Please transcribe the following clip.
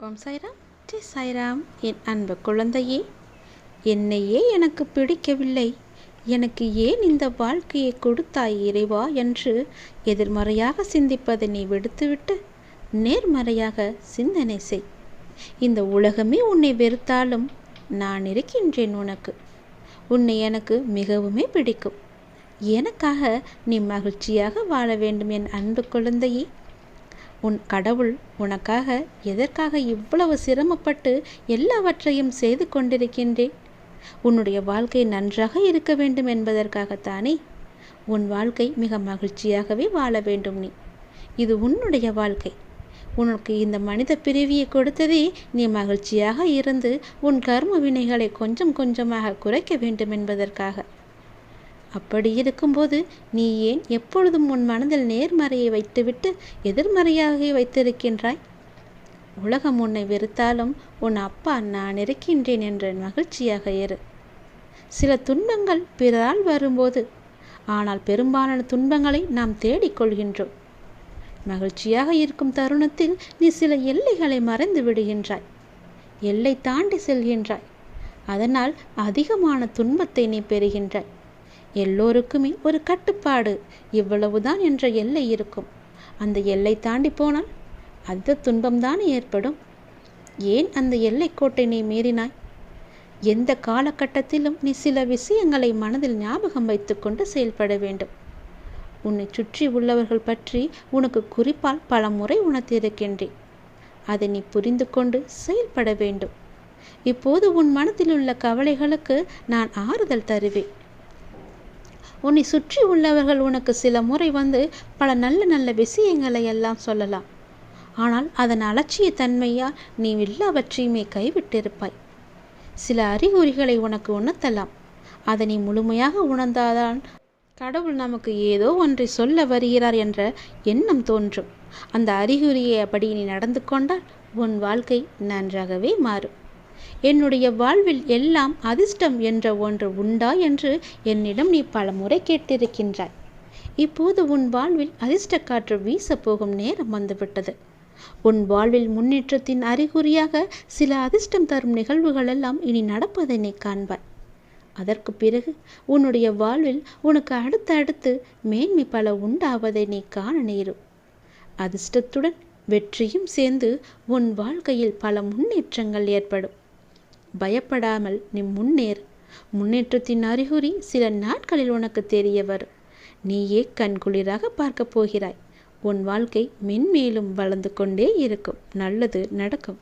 ஓம் சாய்ராம் ஜெய் சாய்ராம் என் அன்பு குழந்தையே என்னையே எனக்கு பிடிக்கவில்லை. எனக்கு ஏன் இந்த வாழ்க்கையை கொடுத்தாய் இறைவா என்று எதிர்மறையாக சிந்திப்பதை நீ விடுத்துவிட்டு நேர்மறையாக சிந்தனை செய். இந்த உலகமே உன்னை வெறுத்தாலும் நான் இருக்கின்றேன் உனக்கு. உன்னை எனக்கு மிகவுமே பிடிக்கும். எனக்காக நீ மகிழ்ச்சியாக வாழ வேண்டும் என் அன்பு குழந்தையே. உன் கடவுள் உனக்காக எதற்காக இவ்வளவு சிரமப்பட்டு எல்லாவற்றையும் செய்து கொண்டிருக்கின்றேன்? உன்னுடைய வாழ்க்கை நன்றாக இருக்க வேண்டும் என்பதற்காகத்தானே? உன் வாழ்க்கை மிக மகிழ்ச்சியாகவே வாழ வேண்டும் நீ. இது உன்னுடைய வாழ்க்கை. உனக்கு இந்த மனித பிரிவியை கொடுத்ததே நீ மகிழ்ச்சியாக இருந்து உன் கர்ம வினைகளை கொஞ்சம் கொஞ்சமாக குறைக்க வேண்டும் என்பதற்காக. அப்படி இருக்கும்போது நீ ஏன் எப்பொழுதும் உன் மனதில் நேர்மறையை வைத்துவிட்டு எதிர்மறையாக வைத்திருக்கின்றாய்? உலகம் உன்னை வெறுத்தாலும் உன் அப்பா நான் இருக்கின்றேன் என்ற மகிழ்ச்சியாக இரு. சில துன்பங்கள் பிறரால் வரும்போது ஆனால் பெரும்பாலான துன்பங்களை நாம் தேடிக்கொள்கின்றோம் மகிழ்ச்சியாக இருக்கும் தருணத்தில் நீ சில எல்லைகளை மறைந்து விடுகின்றாய். எல்லை தாண்டி செல்கின்றாய். அதனால் அதிகமான துன்பத்தை நீ பெறுகின்றாய். எல்லோருக்குமே ஒரு கட்டுப்பாடு. இவ்வளவுதான் என்ற எல்லை இருக்கும். அந்த எல்லை தாண்டி போனால் அந்த துன்பம்தான் ஏற்படும். ஏன் அந்த எல்லைக்கோட்டை நீ மீறினாய்? எந்த காலகட்டத்திலும் நீ சில விஷயங்களை மனதில் ஞாபகம் வைத்துக்கொண்டு செயல்பட வேண்டும். உன்னை சுற்றி உள்ளவர்கள் பற்றி உனக்கு குறிப்பால் பல முறை உணர்த்தியிருக்கின்றேன். அதை நீ புரிந்து கொண்டு செயல்பட வேண்டும். இப்போது உன் மனதில் உள்ள கவலைகளுக்கு நான் ஆறுதல் தருவேன். உன்னை சுற்றி உள்ளவர்கள் உனக்கு சில முறை வந்து பல நல்ல நல்ல விஷயங்களை எல்லாம் சொல்லலாம். ஆனால் அதன் அலட்சியத்தன்மையால் நீ எல்லாவற்றையுமே கைவிட்டிருப்பாய். சில அறிகுறிகளை உனக்கு உணர்த்தலாம். அதை நீ முழுமையாக உணர்ந்தாதான் கடவுள் நமக்கு ஏதோ ஒன்றை சொல்ல வருகிறார் என்ற எண்ணம் தோன்றும். அந்த அறிகுறியை அப்படி நீ நடந்து கொண்டால் உன் வாழ்க்கை நன்றாகவே மாறும். என்னுடைய வாழ்வில் எல்லாம் அதிர்ஷ்டம் என்ற ஒன்று உண்டா என்று என்னிடம் நீ பலமுறை கேட்டிருக்கின்றாய். இப்போது உன் வாழ்வில் அதிர்ஷ்ட காற்று வீச போகும் நேரம் வந்துவிட்டது. உன் வாழ்வில் முன்னேற்றத்தின் அறிகுறியாக சில அதிர்ஷ்டம் தரும் நிகழ்வுகளெல்லாம் இனி நடப்பதை நீ காண்பாய். அதற்கு பிறகு உன்னுடைய வாழ்வில் உனக்கு அடுத்தடுத்து மேன்மை பல உண்டாவதை நீ காண நேரும் அதிர்ஷ்டத்துடன் வெற்றியும் சேர்ந்து உன் வாழ்க்கையில் பல முன்னேற்றங்கள் ஏற்படும். பயப்படாமல் நீ முன்னேறு. முன்னேற்றத்தின் அறிகுறி சில நாட்களில் உனக்கு தெரிய வரும் நீயே கண்குளிராக பார்க்கப் போகிறாய். உன் வாழ்க்கை மென்மேலும் வளர்ந்து கொண்டே இருக்கும். நல்லது நடக்கும்.